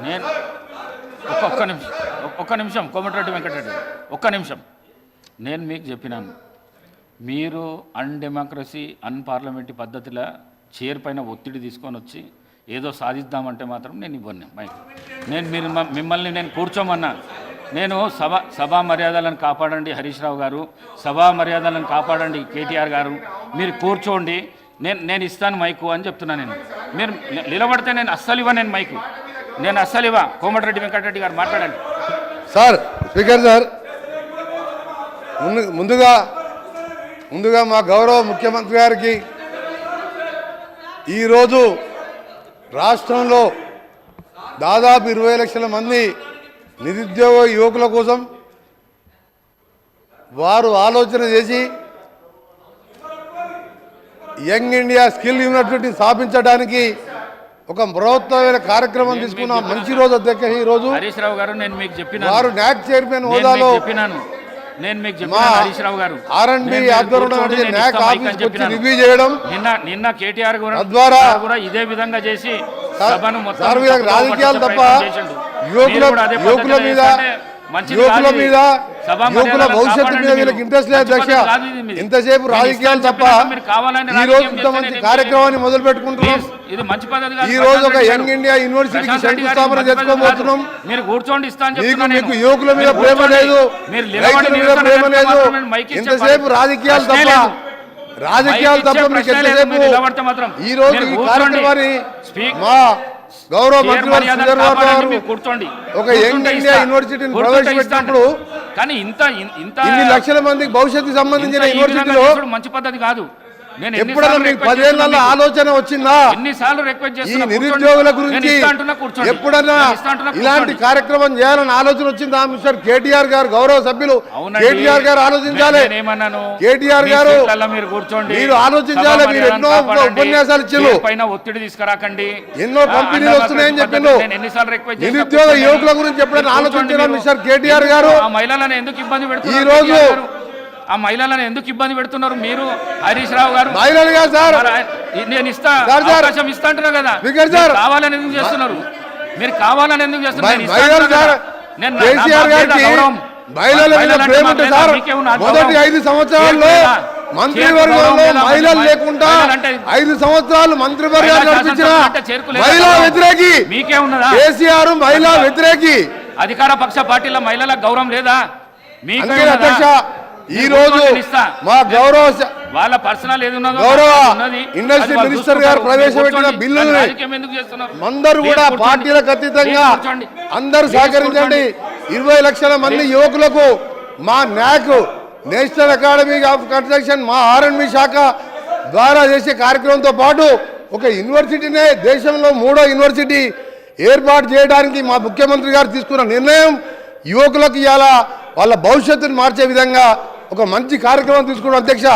నేను ఒక్క నిమిషం ఒక్క- నిమిషం కోమటిరెడ్డి వెంకటరెడ్డి ఒక్క నిమిషం. నేను మీకు చెప్పినాను మీరు అన్ డెమోక్రసీ అన్ పార్లమెంటరీ పద్ధతిలో చైర్ పైన ఒత్తిడి తీసుకొని వచ్చి ఏదో సాధిద్దామంటే మాత్రం నేను ఇవ్వను. మైక్. నేను మీరు మిమ్మల్ని నేను కూర్చోమన్నా. నేను సభ సభా మర్యాదలను కాపాడండి హరీష్ రావు గారు సభా మర్యాదలను కాపాడండి కేటీఆర్ గారు. మీరు కూర్చోండి నేను నేను ఇస్తాను మైకు అని చెప్తున్నా నేను. మీరు నిలబడితే నేను అస్సలు ఇవ్వ నేను మైకు. నేను అస్సలు ఇవ్వ కోమటిరెడ్డి వెంకటరెడ్డి గారు మాట్లాడండి. సార్ స్పీకర్ సార్ ముందు ముందుగా ముందుగా మా గౌరవ ముఖ్యమంత్రి గారికి ఈరోజు రాష్ట్రంలో దాదాపు ఇరవై లక్షల మంది నిరుద్యోగ యువకుల కోసం వారు ఆలోచన చేసి యంగ్ ఇండియా స్కిల్ యూనివర్సిటీ స్థాపించడానికి ఒక బృహత్తమైన కార్యక్రమం తీసుకున్న. మంచి రోజు అధ్యక్ష ఈ రోజు. హరీష్ రావు గారు నేను మీకు చెప్పినాను. వారు నాక్ చైర్మన్ హోదాలో చెప్పినాను. నేను మీకు మా చెప్పినాను హరీష్ రావు గారు. ఆర్ఎండ్బి నేను మీరు ఆధ్వర్యంలో నడిచే నాక్ ఆఫీస్కి వచ్చి. రివ్యూ చేయడం. నిన్న నిన్న కేటీఆర్ కూడా తద్వారా కూడా ఇదే విధంగా చేసి సభను మొత్తం రాజకీయాలు తప్ప. యువకుల యువకుల మీద యువకుల. మీద యువకుల భవిష్యత్తు మీద వీళ్ళకి. ఇంట్రెస్ట్ లేదు మీది. ఇంతసేపు రాజకీయాలు తప్ప ఈ రోజు రాజకీయం ఇంత చేస్తే మంచి నేను కార్యక్రమాన్ని మొదలు పెట్టుకుంటున్నాం ఈ రోజు ఒక యంగ్ ఇండియా. యూనివర్సిటీకి శంకుస్థాపన చేసుకోబోతున్నాం. మీరు కూర్చోండి మీకు. యువకుల మీద ప్రేమ. లేదు రైతుల మీద ప్రేమ లేదు ఇంతసేపు రాజకీయాలు తప్ప. రాజకీయాలు తప్ప మీకు. ఎంతసేపు. ఈ రోజు ఈ. కార్యక్రమాన్ని మా గౌరవ మంత్రి కూర్చోండి ఒక యంగ్ ఇండియా. యూనివర్సిటీని ప్రవేశపెట్టినప్పుడు. కానీ ఇంత ఇంత లక్షల మందికి భవిష్యత్తుకు సంబంధించిన యూనివర్సిటీలో మంచి పద్ధతి కాదు నేను ఎప్పుడైనా ఎన్నిసార్లు మీకు రిక్వెస్ట్ పదేళ్ళలో చేస్తున్నా ఆలోచన వచ్చిందా మీకు? ఎన్నిసార్లు రిక్వెస్ట్ ఈ చేస్తున్నా నిరుద్యోగుల. గురించి. ఎప్పుడన్నా ఇలాంటి. కార్యక్రమం చేయాలని ఆలోచన వచ్చిందా మిస్టర్ కేటీఆర్ గారు గౌరవ సభ్యులు. కేటీఆర్ గారు ఆలోచించాలి కేటీఆర్ గారు మీరు కూర్చోండి మీరు ఆలోచించాలి. మీరు ఎన్నో. ఉపన్యాసాలు పైన ఒత్తిడి తీసుకురాకండి ఎన్నో కంపెనీలు వస్తున్నాయని నిరుద్యోగ. యువకుల గురించి ఎప్పుడైనా ఆలోచించారా. మిస్టర్ కేటీఆర్ గారు ఆ మహిళలను ఎందుకు ఇబ్బంది పెడుతున్నారు ఈ రోజు-? ఆ మహిళలను ఎందుకు ఇబ్బంది పెడుతున్నారు మీరు హరీష్ రావు గారు నేను ఇస్తా. అవకాశం ఇస్తా అంటున్నా కదా. కావాలని ఎందుకు చేస్తున్నారు మీరు కావాలని ఎందుకు చేస్తున్నారు నేను గౌరవం. మహిళల ప్రేమ? సార్ మొదటి. ఐదు సంవత్సరాల్లో? మంత్రివర్గంలో లేకుండా ఐదు సంవత్సరాలు మంత్రివర్గాలు నడిపించిన? మహిళా వ్యతిరేకి కేసీఆర్ మహిళా వ్యతిరేకి అధికార పక్ష పార్టీల మహిళలకు గౌరవం లేదా మీకే? అధ్యక్ష ఈ రోజు. మా గౌరవ వాళ్ళ పర్సనల్ గౌరవ. ఇండస్ట్రీ మినిస్టర్ గారు. ప్రవేశపెట్టిన. బిల్లుని చేస్తున్నారు అందరూ కూడా. పార్టీలకు అతీతంగా. అందరూ సహకరించండి ఇరవై లక్షల మంది యువకులకు మా NAC national academy of construction మా ఆర్ఎండ్బి శాఖ ద్వారా చేసే కార్యక్రమంతో పాటు ఒక యూనివర్సిటీనే దేశంలో మూడో యూనివర్సిటీ ఏర్పాటు చేయడానికి మా ముఖ్యమంత్రి గారు తీసుకున్న నిర్ణయం యువకులకు ఇవాళ వాళ్ళ భవిష్యత్తును మార్చే విధంగా ఒక మంచి కార్యక్రమం తీసుకున్న అధ్యక్ష.